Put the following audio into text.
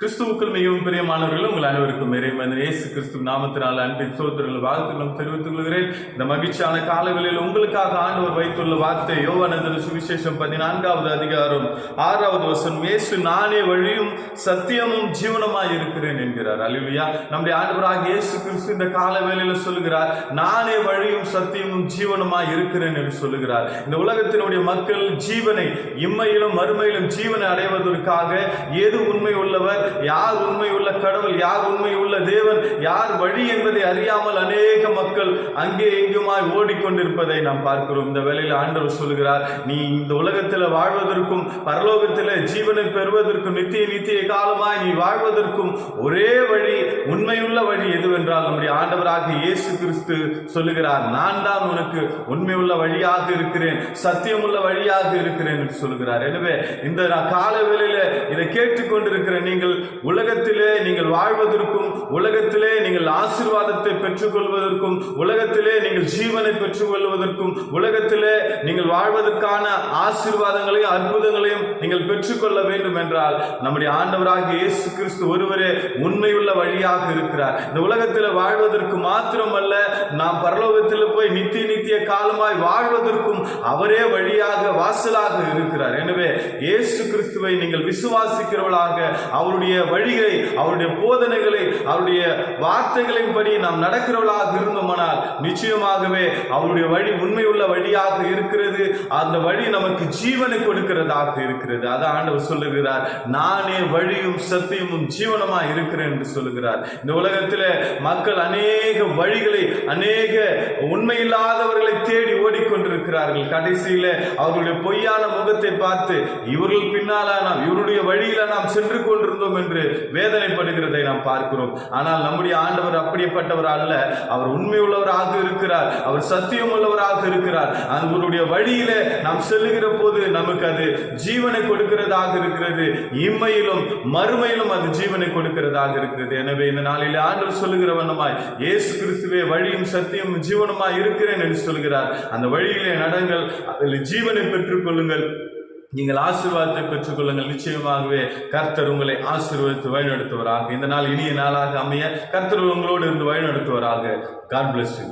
கிறிஸ்துவுக்கள் மிகவும் பிரியமானவர்கள் உங்கள் அனைவருக்கும் இறைமன் இயேசு கிறிஸ்து நாமத்தினால் அன்பின் சோதரர்கள் வாழ்த்துக்களும் தெரிவித்துக் கொள்கிறேன் இந்த மகிழ்ச்சியான காலங்களில் உங்களுக்காக ஆண்டவர் வைத்துள்ள வார்த்தை யோவானந்தர சுவிசேஷம் பதினான்காவது அதிகாரம் ஆறாவது வசனம் இயேசு நானே வழியும் சத்தியமும் ஜீவனமாய் இருக்கிறேன் என்கிறார். அலுவலியா நம்முடைய ஆண்டவராக இயேசு கிறிஸ்து இந்த கால வேளையில சொல்லுகிறார் நானே வழியும் சத்தியமும் ஜீவனமாய் இருக்கிறேன் என்று சொல்லுகிறார். இந்த உலகத்தினுடைய மக்கள் ஜீவனை இம்மையிலும் மறுமையிலும் ஜீவனை அடைவதற்காக எது உண்மை உள்ளவர்? யார் உண்மை உள்ள கடவுள் யார் உண்மை உள்ள தேவன் யார் வழி என்பதை அறியாமல் அநேக மக்கள் அங்கே எங்குமாய் ஓடிக்கொண்டிருப்பதை நாம் பார்க்கிறோம். இந்த வேளையில் ஆண்டவர் சொல்கிறார் நீ இந்த உலகத்தில் வாழ்வதற்கும் பரலோகத்தில் ஜீவனை பெறுவதற்கும் நித்திய நித்திய காலமாய் நீ வாழ்வதற்கும் ஒரே வழி உண்மையுள்ள வழி எதுவென்றால் நம்முடைய ஆண்டவராக இயேசு கிறிஸ்து சொல்லுகிறார் நான் தான் உனக்கு உண்மையுள்ள வழியாக இருக்கிறேன் சத்தியமுள்ள வழியாக இருக்கிறேன் என்று சொல்லுகிறார். எனவே இந்த நான் கால கேட்டுக்கொண்டிருக்கிற நீங்கள் உலகத்திலே நீங்கள் வாழ்வதற்கும் உலகத்திலே நீங்கள் ஆசிர்வாதத்தை பெற்றுக்கொள்வதற்கும் உலகத்திலே நீங்கள் ஜீவனை பெற்றுக்கொள்வதற்கும் உலகத்திலே நீங்கள் வாழ்வதற்கான ஆசீர்வாதங்களையும் அற்புதங்களையும் நீங்கள் பெற்றுக்கொள்ள வேண்டும் என்றால் நம்முடைய ஆண்டவராக இயேசு கிறிஸ்து ஒருவரே உண்மையுள்ள வழியாக இருக்கிறார். இந்த உலகத்தில் வாழ்வதற்கு மாத்திரமல்ல நாம் பரலோகத்தில் போய் நித்திய நித்திய காலமாய் வாழ்வதற்கும் அவரே வழியாக வாசலாக இருக்கிறார். எனவே இயேசு கிறிஸ்துவை நீங்கள் விசுவாசி விசுவாசிக்கிறவர்களாக அவருடைய வழிகளை அவருடைய போதனைகளை அவருடைய வார்த்தைகளின்படி நாம் நடக்கிறவர்களாக இருந்தோமானால் நிச்சயமாகவே அவருடைய வழி உண்மையுள்ள வழியாக இருக்கிறது. அந்த வழி நமக்கு ஜீவனை கொடுக்கிறதாக இருக்கிறது. அதை ஆண்டவர் சொல்லுகிறார் நானே வழியும் சத்தியமும் ஜீவனமாக இருக்கிறேன் என்று சொல்லுகிறார். இந்த உலகத்தில் மக்கள் அநேக வழிகளை அநேக உண்மையில்லாதவர்களை இருக்கிறார்கள் கடைசியில அவர்களுடைய பொய்யான முகத்தை பார்த்து இவர்கள் பின்னால நாம் இவருடைய வழியில நாம் சென்று கொண்டிருந்தோம் என்று வேதனைப்படுகிறதை நாம் பார்க்கிறோம். ஆனால் நம்முடைய ஆண்டவர் அப்படிப்பட்டவர் அல்ல. அவர் உண்மை உள்ளவராக இருக்கிறார். அவர் சத்தியம் உள்ளவராக இருக்கிறார். அவருடைய வழியில நாம் செல்லுகிற போது நமக்கு அது ஜீவனை கொடுக்கிறதாக இருக்கிறது. இம்மையிலும் மறுமையிலும் அது ஜீவனை கொடுக்கிறதாக இருக்கிறது. எனவே இந்த நாளில் ஆண்டவர் சொல்லுகிற வண்ணமாய் இயேசு கிறிஸ்துவே வழியும் சத்தியமும் ஜீவனமாய் இருக்கிறேன் என்று சொல்கிறார். அந்த வழியிலே நடங்கள் அதில் ஜீவனை பெற்றுக்கொள்ளுங்கள். நீங்கள் ஆசீர்வாதத்தை பெற்றுக்கொள்ளுங்கள். நிச்சயமாகவே கர்த்தர் உங்களை ஆசீர்வதித்து வழிநடத்துவராக. இந்த நாள் இனிய நாளாக அமைய கர்த்தர் உங்களோடு இருந்து வழிநடத்துவராக. God bless you